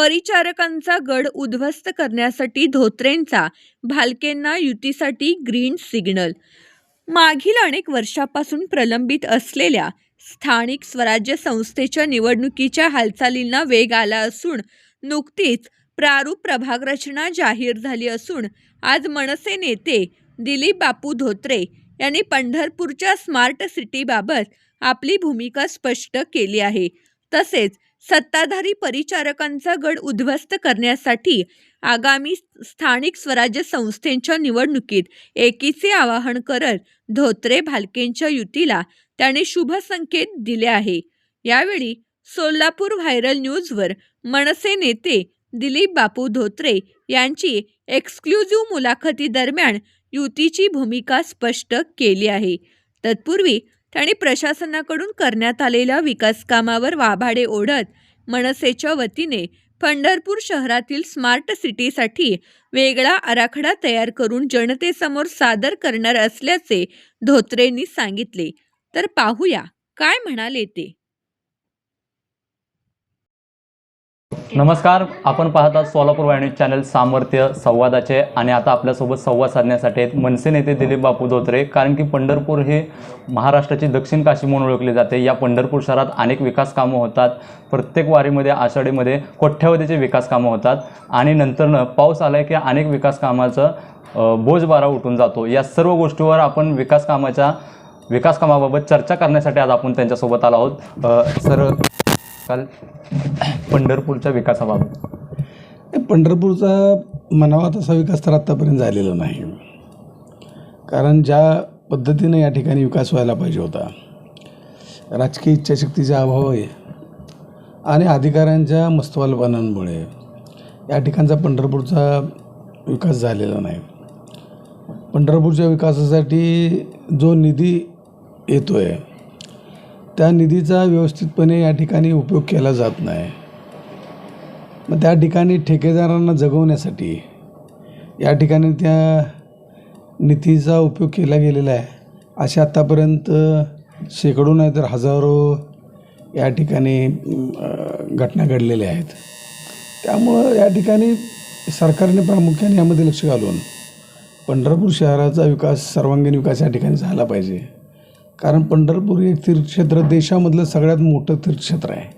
परिचारकांचा गड उद्ध्वस्त करण्यासाठी धोत्रेंचा भालकेंना युतीसाठी ग्रीन सिग्नल. मागील अनेक वर्षापासून प्रलंबित असलेल्या स्थानिक स्वराज्य संस्थेच्या निवडणुकीच्या हालचालींना वेग आला असून नुकतीच प्रारूप प्रभाग रचना जाहीर झाली असून आज मनसे नेते दिलीप बापू धोत्रे यांनी पंढरपूरच्या स्मार्ट सिटीबाबत आपली भूमिका स्पष्ट केली आहे. तसेच सत्ताधारी परिचारकांचा गड उद्ध्वस्त करण्यासाठी आगामी स्थानिक स्वराज्य संस्थेच्या निवडणुकीत एकीचे आवाहन करत धोत्रे भालकेंच्या युतीला त्याने शुभ संकेत दिले आहे. यावेळी सोलापूर व्हायरल न्यूजवर मनसे नेते दिलीप बापू धोत्रे यांची एक्सक्लुझिव्ह मुलाखतीदरम्यान युतीची भूमिका स्पष्ट केली आहे. तत्पूर्वी ठाणे प्रशासनाकडून करण्यात आलेल्या विकासकामावर वाभाडे ओढत मनसेच्या वतीने पंढरपूर शहरातील स्मार्ट सिटीसाठी वेगळा आराखडा तयार करून जनतेसमोर सादर करणार असल्याचे धोत्रेंनी सांगितले. तर पाहूया काय म्हणाले ते? नमस्कार आपण पाहतात सोलापूर वाहिनी चॅनल सामर्थ्य संवादाचे आणि आता आपल्यासोबत संवाद साधण्यासाठी आहेत मनसे नेते दिलीप बापू धोत्रे कारण की पंढरपूर हे महाराष्ट्राची दक्षिण काशी म्हणून ओळखली जाते. या पंढरपूर शहरात अनेक विकास कामं होतात. प्रत्येक वारीमध्ये आषाढीमध्ये कोठ्यावधीचे विकास कामं होतात. आणि नंतरनं पाऊस आला की अनेक विकास कामाचं बोजबारा उठून जातो. या सर्व गोष्टीवर आपण विकास कामाच्या विकास कामाबाबत चर्चा करण्यासाठी आज आपण त्यांच्यासोबत आलो आहोत. सर काल पंढरपूरच्या विकासाबाबत? पंढरपूरचा म्हणावा तसा विकास तर आत्तापर्यंत झालेला नाही. कारण ज्या पद्धतीनं या ठिकाणी विकास व्हायला पाहिजे होता राजकीय इच्छाशक्तीचा अभाव आहे आणि अधिकाऱ्यांच्या मस्तवालपणांमुळे या ठिकाणचा पंढरपूरचा विकास झालेला नाही. पंढरपूरच्या विकासासाठी जो निधी येतो आहे त्या निधीचा व्यवस्थितपणे या ठिकाणी उपयोग केला जात नाही. मग त्या ठिकाणी ठेकेदारांना जगवण्यासाठी या ठिकाणी त्या निधीचा उपयोग केला गेलेला आहे. अशा आत्तापर्यंत शेकडो नाही तर हजारो या ठिकाणी घटना घडलेल्या आहेत. त्यामुळं या ठिकाणी सरकारने प्रामुख्याने यामध्ये लक्ष घालून पंढरपूर शहराचा विकास सर्वांगीण विकास या ठिकाणी झाला पाहिजे. कारण पंढरपूर हे तीर्थक्षेत्र देशामधलं सगळ्यात मोठं तीर्थक्षेत्र आहे.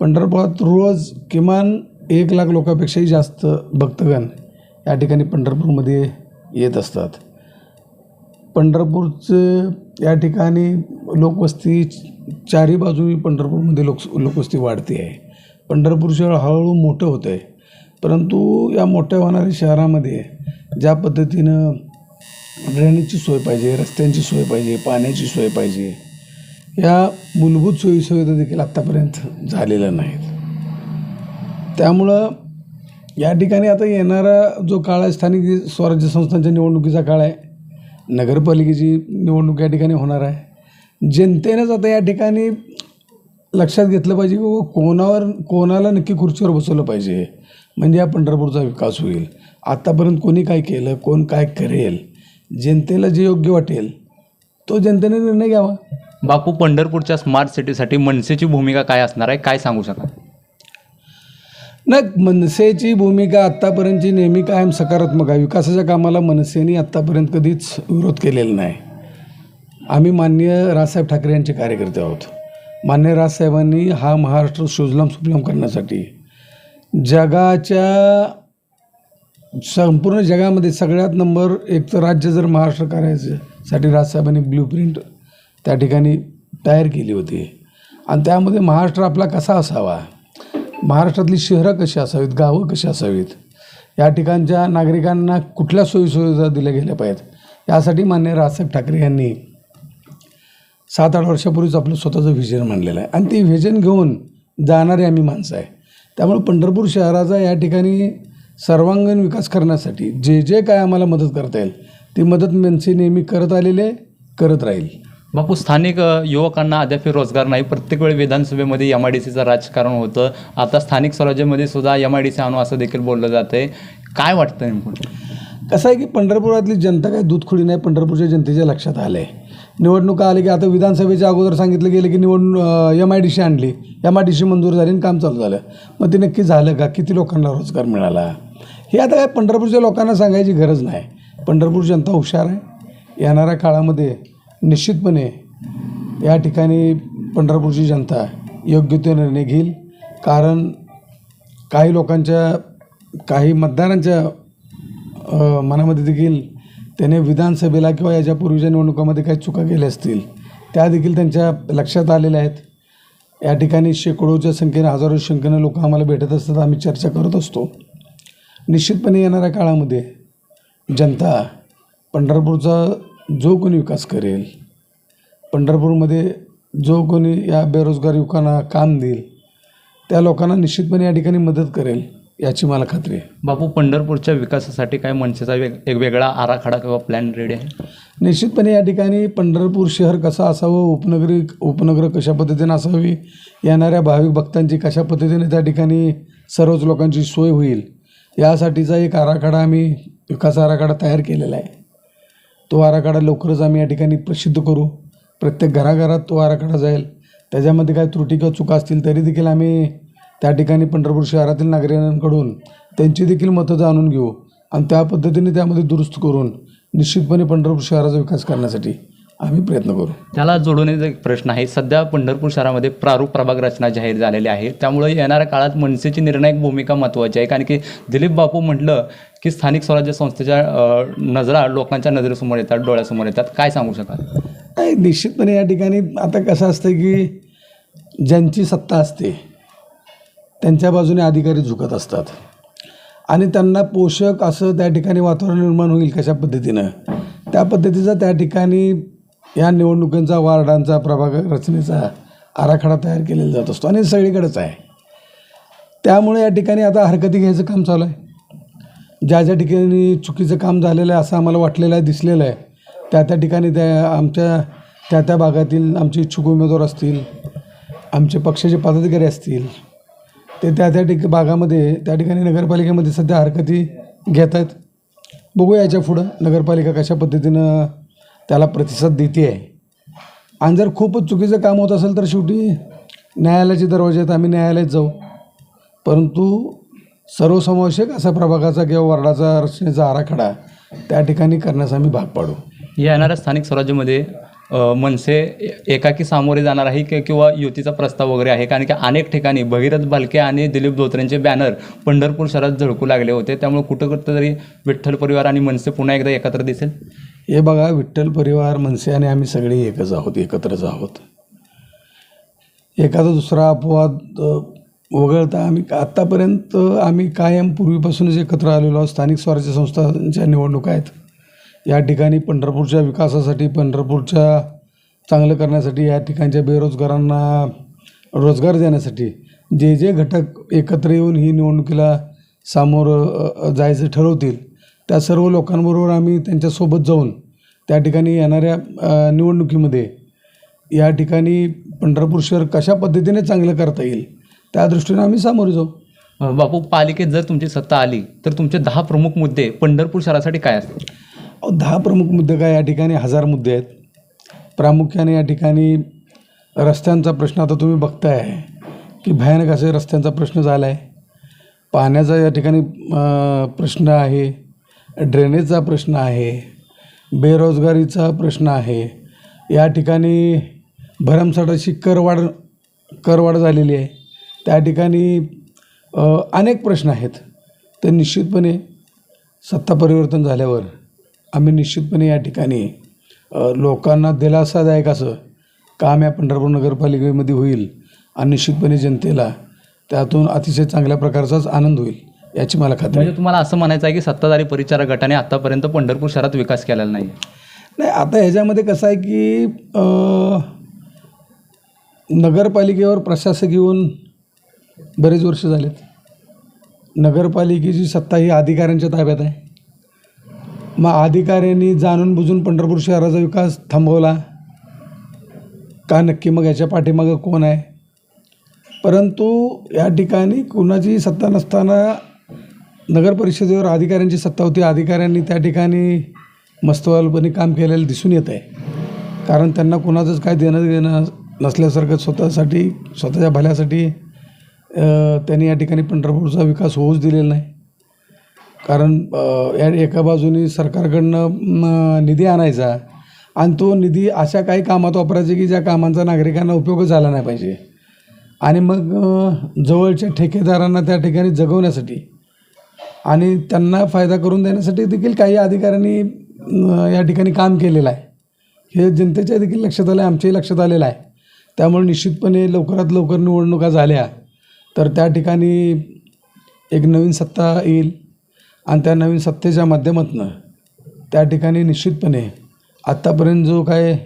पंढरपुरात रोज किमान एक लाख लोकांपेक्षाही जास्त भक्तगण या ठिकाणी पंढरपूरमध्ये येत असतात. पंढरपूरचं या ठिकाणी लोकवस्ती चारी बाजूनी पंढरपूरमध्ये लोक लोकवस्ती वाढते आहे. पंढरपूर शहर हळूहळू मोठं होतं आहे परंतु या मोठ्या होणाऱ्या शहरामध्ये ज्या पद्धतीनं ड्रेनेजची सोय पाहिजे रस्त्यांची सोय पाहिजे पाण्याची सोय पाहिजे. या मूलभूत सोयीसुविधा देखील आत्तापर्यंत झालेल्या नाहीत. त्यामुळं या ठिकाणी आता येणारा जो काळ आहे स्थानिक स्वराज्य संस्थांच्या निवडणुकीचा काळ आहे नगरपालिकेची निवडणूक या ठिकाणी होणार आहे. जनतेनंच आता या ठिकाणी लक्षात घेतलं पाहिजे की कोणावर कोणाला नक्की खुर्चीवर बसवलं पाहिजे. म्हणजे या पंढरपूरचा विकास होईल. आत्तापर्यंत कोणी काय केलं कोण काय करेल जनतेला जे योग्य वाटेल तो जनतेने निर्णय घ्यावा. बापू पंढरपूरच्या स्मार्ट सिटीसाठी मनसेची भूमिका काय असणार आहे? काय सांगू शकाल? नाही मनसेची भूमिका आत्तापर्यंतची नेहमी कायम सकारात्मक आहे. विकासाच्या कामाला मनसेने आत्तापर्यंत कधीच विरोध केलेला नाही. आम्ही माननीय राजसाहेब ठाकरे यांचे कार्यकर्ते आहोत. मान्य राजसाहेबांनी हा महाराष्ट्र सुजलाम सुफलाम करण्यासाठी जगाच्या संपूर्ण जगामध्ये सगळ्यात नंबर एक तर राज्य जर महाराष्ट्र करायच्यासाठी राजसाहेबांनी ब्ल्यू प्रिंट त्या ठिकाणी तयार केली होती. आणि त्यामध्ये महाराष्ट्र आपला कसा असावा? महाराष्ट्रातली शहरं कशी असावीत? गावं कशी असावीत? या ठिकाणच्या नागरिकांना कुठल्या सोयीसुविधा दिल्या गेल्या पाहिजेत? यासाठी मान्य राजसाहेब ठाकरे यांनी सात आठ वर्षापूर्वीच आपलं स्वतःचं व्हिजन मांडलेलं आहे. आणि ते व्हिजन घेऊन जाणारे आम्ही माणसं आहे. त्यामुळे पंढरपूर शहराचा या ठिकाणी सर्वांगीण विकास करण्यासाठी जे जे काय आम्हाला मदत करता येईल ती मदत मनसे नेहमी करत आलेले करत राहील. बापू स्थानिक युवकांना अद्याप रोजगार नाही. प्रत्येक वेळी विधानसभेमध्ये एम आय डी सीचं राजकारण होतं. आता स्थानिक स्वराज्यामध्ये सुद्धा एम आय डी सी आणू असं देखील बोललं जातं काय वाटतं नेमकं? कसं आहे की पंढरपुरातली जनता काय दूधखुडी नाही पंढरपूरच्या जनतेच्या लक्षात आलं आहे निवडणुका आले की आता विधानसभेच्या अगोदर सांगितलं गेलं की निवडणूक एम आय डी सी आणली. एम आय डी सी मंजूर झाली आणि काम चालू झालं. मग ते नक्की झालं का? किती लोकांना रोजगार मिळाला? हे आता काय पंढरपूरच्या लोकांना सांगायची गरज नाही. पंढरपूर जनता हुशार आहे. येणाऱ्या काळामध्ये निश्चितपणे या ठिकाणी पंढरपूरची जनता योग्य तो निर्णय घेईल. कारण काही लोकांच्या काही मतदारांच्या मनामध्ये देखील त्याने विधानसभेला किंवा याच्यापूर्वीच्या निवडणुकामध्ये काही चुका केल्या असतील. त्या देखील त्यांच्या लक्षात आलेल्या आहेत. या ठिकाणी शेकडोच्या संख्येने हजारो संख्येने लोक आम्हाला भेटत असतात आम्ही चर्चा करत असतो. निश्चितपणे येणाऱ्या काळामध्ये जनता पंढरपूरचा जो कोणी विकास करेल पंढरपूरमध्ये जो कोणी या बेरोजगार युवकांना काम देईल त्या लोकांना निश्चितपणे या ठिकाणी मदत करेल याची मला खात्री आहे. बापू पंढरपूरच्या विकासासाठी काय मनसेचा वेग एक वेगळा आराखडा किंवा प्लॅन रेडी आहे? निश्चितपणे या ठिकाणी पंढरपूर शहर कसं असावं उपनगरी उपनगर कशा पद्धतीनं असावी येणाऱ्या भाविक भक्तांची कशा पद्धतीने त्या ठिकाणी सर्वच लोकांची सोय होईल यासाठीचा एक आराखडा आम्ही विकास आराखडा तयार केलेला आहे. तो आराखडा लवकरच आम्ही या ठिकाणी प्रसिद्ध करू. प्रत्येक घराघरात तो आराखडा जाईल. त्याच्यामध्ये काही त्रुटी किंवा चुका असतील तरी देखील आम्ही त्या ठिकाणी पंढरपूर शहरातील नागरिकांकडून त्यांची देखील मतं जाणून घेऊ आणि त्या पद्धतीने त्यामध्ये दुरुस्त करून निश्चितपणे पंढरपूर शहराचा विकास करण्यासाठी आम्ही प्रयत्न करू. त्याला जोडून एक प्रश्न आहे. सध्या पंढरपूर शहरामध्ये प्रारूप प्रभाग रचना जाहीर झालेली आहे. त्यामुळे येणाऱ्या काळात मनसेची निर्णायक भूमिका महत्त्वाची आहे. कारण की दिलीप बापू म्हटलं की स्थानिक स्वराज्य संस्थेच्या नजरा लोकांच्या नजरेसमोर येतात डोळ्यासमोर येतात. काय सांगू शकाल? नाही निश्चितपणे या ठिकाणी आता कसं असतं की ज्यांची सत्ता असते त्यांच्या बाजूने अधिकारी झुकत असतात. आणि त्यांना पोषक असं त्या ठिकाणी वातावरण निर्माण होईल कशा पद्धतीनं? त्या पद्धतीचा त्या ठिकाणी या निवडणुकांचा वार्डांचा प्रभाग रचनेचा आराखडा तयार केलेला जात असतो आणि सगळीकडेच आहे. त्यामुळे या ठिकाणी आता हरकती घ्यायचं काम चालू आहे. ज्या ज्या ठिकाणी चुकीचं काम झालेलं आहे असं आम्हाला वाटलेलं आहे दिसलेलं आहे त्या त्या ठिकाणी त्या आमच्या त्या त्या भागातील आमचे इच्छुक उमेदवार असतील आमचे पक्षाचे पदाधिकारी असतील ते त्या त्या ठिक भागामध्ये त्या ठिकाणी नगरपालिकेमध्ये सध्या हरकती घेत आहेत बघूया याच्या पुढं नगरपालिका कशा पद्धतीनं त्याला प्रतिसाद देते आहे आणि जर खूपच चुकीचं काम होत असेल तर शेवटी न्यायालयाचे दरवाजे आहेत आम्ही न्यायालयात जाऊ. परंतु सर्वसमावेशक असा प्रभागाचा किंवा वार्डाचा रचनेचा आराखडा त्या ठिकाणी करण्यास आम्ही भाग पाडू. येणाऱ्या स्थानिक स्वराज्यामध्ये मनसे एकाकी सामोरे जाणार आहे की किंवा युतीचा प्रस्ताव वगैरे आहे? कारण की अनेक ठिकाणी भगीरथ भालके आणि दिलीप धोत्रेंचे बॅनर पंढरपूर शहरात झळकू लागले होते. त्यामुळे कुठं कुठं तरी विठ्ठल परिवार आणि मनसे पुन्हा एकदा एकत्र दिसेल? हे बघा विठ्ठल परिवार मनसे आणि आम्ही सगळे एकच आहोत एकत्रच आहोत. एखादा दुसरा अपवाद वगळता आम्ही आत्तापर्यंत आम्ही कायम पूर्वीपासूनच एकत्र आलेलो आहोत. स्थानिक स्वराज्य संस्थांच्या निवडणुका आहेत. या ठिकाणी पंढरपूरच्या विकासासाठी पंढरपूरच्या चांगलं करण्यासाठी या ठिकाणच्या बेरोजगारांना रोजगार देण्यासाठी जे जे घटक एकत्र येऊन ही निवडणुकीला सामोरं जायचं ठरवतील त्या सर्व लोकांबरोबर आम्ही त्यांच्यासोबत जाऊन त्या ठिकाणी येणाऱ्या निवडणुकीमध्ये या ठिकाणी पंढरपूर शहर कशा पद्धतीने चांगलं करता येईल त्या दृष्टीने आम्ही सामोरे जाऊ. बापू पालिकेत जर तुमची सत्ता आली तर तुमचे दहा प्रमुख मुद्दे पंढरपूर शहरासाठी काय असतील? दहा प्रमुख मुद्दे काय या ठिकाणी हजार मुद्दे आहेत. प्रामुख्याने या ठिकाणी रस्त्यांचा प्रश्न आता तुम्ही बघताय की भयानक असे रस्त्यांचा प्रश्न झाला आहे पाण्याचा या ठिकाणी प्रश्न आहे. ड्रेनेजचा प्रश्न आहे बेरोजगारीचा प्रश्न आहे या ठिकाणी भरमसाठ अशी करवाढ करवाढ झालेली आहे. त्या ठिकाणी अनेक प्रश्न आहेत. तर निश्चितपणे सत्ता परिवर्तन झाल्यावर आम्ही निश्चितपणे या ठिकाणी लोकांना दिलासादायक असं काम या पंढरपूर नगरपालिकेमध्ये होईल आणि निश्चितपणे जनतेला त्यातून अतिशय चांगल्या प्रकारचाच आनंद होईल. याची मला खात्री म्हणजे तुम्हाला असं म्हणायचं आहे की सत्ताधारी परिचारक गटाने आतापर्यंत पंढरपूर शहरात विकास केलेला नाही. नाही आता ह्याच्यामध्ये कसं आहे की नगरपालिकेवर प्रशासक येऊन बरेच वर्ष झालेत. नगरपालिकेची सत्ता ही अधिकाऱ्यांच्या ताब्यात आहे. मग अधिकाऱ्यांनी जाणून बुजून पंढरपूर शहराचा विकास थांबवला. का नक्की मग याच्या पाठीमागं कोण आहे? परंतु या ठिकाणी कुणाची सत्ता नसताना नगर परिषदेवर अधिकाऱ्यांची सत्ता होती. अधिकाऱ्यांनी त्या ठिकाणी मस्तवालपणे काम केलेलं दिसून येत आहे. कारण त्यांना कुणाचंच काय देणं देणं नसल्यासारखं स्वतःसाठी स्वतःच्या भल्यासाठी त्यांनी या ठिकाणी पंढरपूरचा विकास होऊच दिलेला नाही. कारण या एका बाजूने सरकारकडनं निधी आणायचा आणि तो निधी अशा काही कामात वापरायचा की ज्या कामांचा नागरिकांना उपयोगच झाला नाही पाहिजे. आणि मग जवळच्या ठेकेदारांना त्या ठिकाणी जगवण्यासाठी आणि त्यांना फायदा करून देण्यासाठी देखील काही अधिकाऱ्यांनी या ठिकाणी काम केलेलं आहे. हे जनतेच्या देखील लक्षात आलं आहे आमच्याही लक्षात आलेलं आहे. त्यामुळे निश्चितपणे लवकरात लवकर निवडणुका झाल्या तर त्या ठिकाणी एक नवीन सत्ता येईल आणि त्या नवीन सत्तेच्या माध्यमातून त्या ठिकाणी निश्चितपणे आत्तापर्यंत जो काय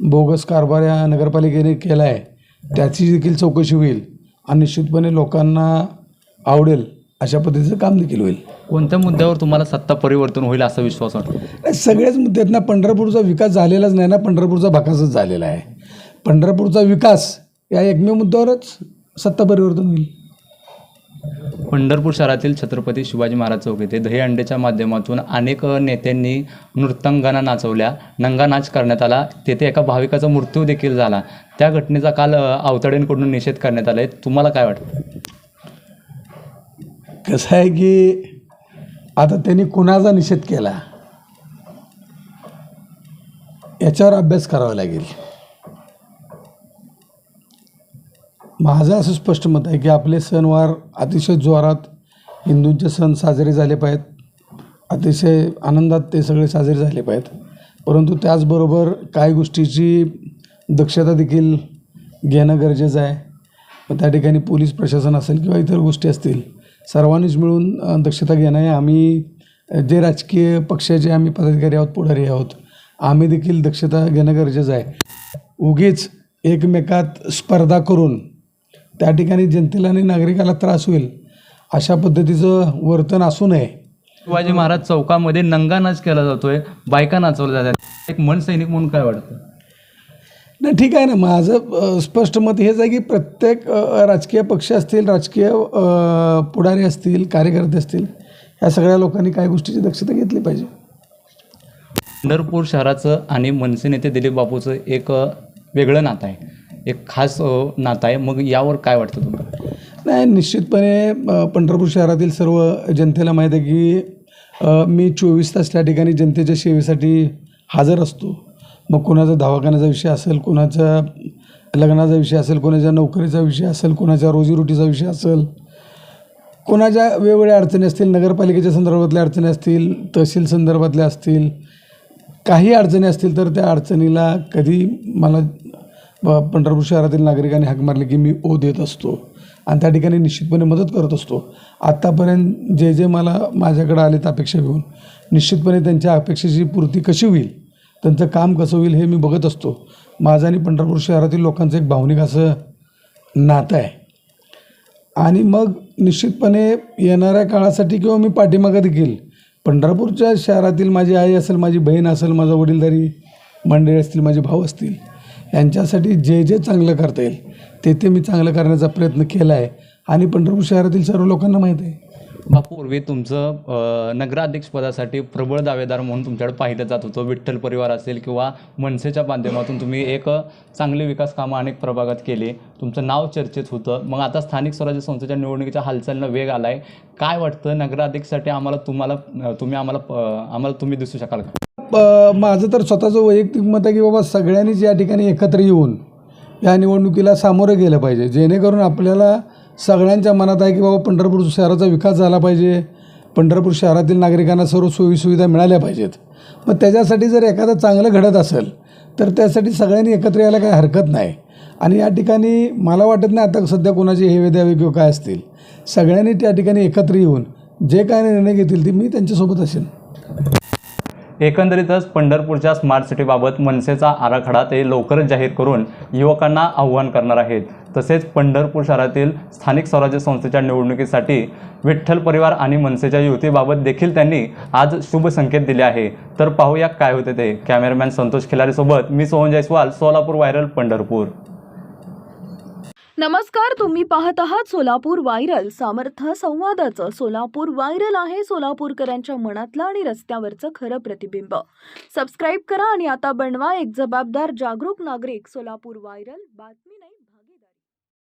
बोगस कारभार या नगरपालिकेने केला आहे त्याची देखील चौकशी होईल आणि निश्चितपणे लोकांना आवडेल अशा पद्धतीचं काम देखील होईल. कोणत्या मुद्द्यावर तुम्हाला सत्ता परिवर्तन होईल असा विश्वास वाटतो? नाही, सगळ्याच मुद्द्यात ना पंढरपूरचा विकास झालेलाच नाही ना पंढरपूरचा भाकासच झालेला आहे. पंढरपूरचा विकास या एकमेव मुद्द्यावरच सत्ता परिवर्तन होईल. पंढरपूर शहरातील छत्रपती शिवाजी महाराज चौक येथे दहीहंडीच्या माध्यमातून अनेक नेत्यांनी नृत्यांगना नाचवल्या. नंगा नाच करण्यात आला. तेथे एका भाविकाचा मृत्यू देखील झाला. त्या घटनेचा काल अ, आवताडेंकडून निषेध करण्यात आला आहे तुम्हाला काय वाटतं? कसं आहे की आता त्यांनी कुणाचा निषेध केला? याच्यावर अभ्यास करावा लागेल. माझं असं स्पष्ट मत आहे की आपले सणवार अतिशय जोरात हिंदूंचे सण साजरे झाले पाहिजेत. अतिशय आनंदात ते सगळे साजरे झाले पाहिजेत. परंतु त्याचबरोबर काही गोष्टीची दक्षता देखील घेणं गरजेचं आहे. मग त्या ठिकाणी पोलीस प्रशासन असेल किंवा इतर गोष्टी असतील सर्वांनीच मिळून दक्षता घेणं आहे. आम्ही जे राजकीय पक्षाचे आम्ही पदाधिकारी आहोत पुढारी आहोत आम्ही देखील दक्षता घेणं गरजेचं आहे. उगीच एकमेकात स्पर्धा करून त्या ठिकाणी जनतेला आणि नागरिकाला त्रास होईल अशा पद्धतीचं वर्तन असू नये. शिवाजी महाराज चौकामध्ये नंगा नाच केला जातोय बायका नाचवल्या जातात. एक मन सैनिक म्हणून काय वाटतं? नाही ठीक आहे ना. माझं स्पष्ट मत हेच आहे की प्रत्येक राजकीय पक्ष असतील राजकीय पुढारी असतील कार्यकर्ते असतील ह्या सगळ्या लोकांनी काही गोष्टीची दक्षता घेतली पाहिजे. पंढरपूर शहराचं आणि मनसे नेते दिलीप बापूचं एक वेगळं नातं आहे. एक खास नातं आहे. मग यावर काय वाटतं तुम्हाला? नाही निश्चितपणे पंढरपूर शहरातील सर्व जनतेला माहीत आहे की मी चोवीस तास त्या ठिकाणी जनतेच्या सेवेसाठी हजर असतो. मग कोणाचा दवाखान्याचा विषय असेल कोणाचा लग्नाचा विषय असेल कोणाच्या नोकरीचा विषय असेल कोणाच्या रोजीरोटीचा विषय असेल कोणाच्या वेगवेगळ्या अडचणी असतील नगरपालिकेच्या संदर्भातल्या अडचणी असतील तहसील संदर्भातल्या असतील काही अडचणी असतील तर त्या अडचणीला कधी मला ब- पंढरपूर शहरातील नागरिकांनी हाक मारले की मी ओ देत असतो. आणि त्या ठिकाणी निश्चितपणे मदत करत असतो. आत्तापर्यंत जे जे मला माझ्याकडे आलेत अपेक्षा घेऊन निश्चितपणे त्यांच्या अपेक्षेची पूर्ती कशी होईल त्यांचं काम कसं होईल हे मी बघत असतो. माझं आणि पंढरपूर शहरातील लोकांचं एक भावनिक असं नातं आहे. आणि मग निश्चितपणे येणाऱ्या काळासाठी किंवा मी पाठीमागं देखील पंढरपूरच्या शहरातील माझी आई असेल माझी बहीण असेल माझा वडीलधारी मंडळी असतील माझे भाऊ असतील यांच्यासाठी जे जे चांगलं करता येईल ते ते मी चांगलं करण्याचा प्रयत्न केला आहे. आणि पंढरपूर शहरातील सर्व लोकांना माहीत आहे. पूर्वी तुमचं नगराध्यक्ष नगराध्यक्षपदासाठी प्रबळ दावेदार म्हणून तुमच्याकडे पाहिलं जात होतं. विठ्ठल परिवार असेल किंवा मनसेच्या माध्यमातून तुम्ही एक चांगले चांगली विकास कामं अनेक प्रभागात केली. तुमचं नाव चर्चेत होतं. मग आता स्थानिक स्वराज्य संस्थेच्या निवडणुकीच्या हालचालीनं वेग आला आहे काय वाटतं? नगराध्यक्षसाठी आम्हाला तुम्हाला तुम्ही आम्हाला आम्हाला तुम्ही दिसू शकाल का? माझं तर स्वतःचं वैयक्तिक मत आहे की बाबा सगळ्यांनीच या ठिकाणी एकत्र येऊन या निवडणुकीला सामोरं गेलं पाहिजे. जेणेकरून आपल्याला सगळ्यांच्या मनात आहे की बाबा पंढरपूर शहराचा विकास झाला पाहिजे. पंढरपूर शहरातील नागरिकांना सर्व सोयीसुविधा मिळाल्या पाहिजेत. मग त्याच्यासाठी जर एखादं चांगलं घडत असेल तर त्यासाठी सगळ्यांनी एकत्र यायला काही हरकत नाही. आणि या ठिकाणी मला वाटत नाही आता सध्या कोणाची हे द्यावे किंवा काय असतील. सगळ्यांनी त्या ठिकाणी एकत्र येऊन जे काय निर्णय घेतील ते मी त्यांच्यासोबत असेन. एकंदरीतच पंढरपूरच्या स्मार्ट सिटीबाबत मनसेचा आराखडा ते लवकरच जाहीर करून युवकांना आव्हान करणार आहेत. तसेच पंढरपूर शहरातील स्थानिक स्वराज्य संस्थेच्या निवडणुकीसाठी विठ्ठल परिवार आणि मनसेच्या युतीबाबत देखील त्यांनी आज शुभ संकेत दिले आहे. तर पाहूया काय होते ते. कॅमेरामॅन संतोष खिलारीसोबत मी सोहन जयस्वाल सोलापूर व्हायरल पंढरपूर. नमस्कार तुम्ही पाहत आहात सोलापूर व्हायरल. सामर्थ्य संवादाचं सोलापूर व्हायरल आहे सोलापूरकरांच्या मनातलं आणि रस्त्यावरचं खरं प्रतिबिंब. सबस्क्राईब करा आणि आता बनवा एक जबाबदार जागरूक नागरिक. सोलापूर व्हायरल बातमी.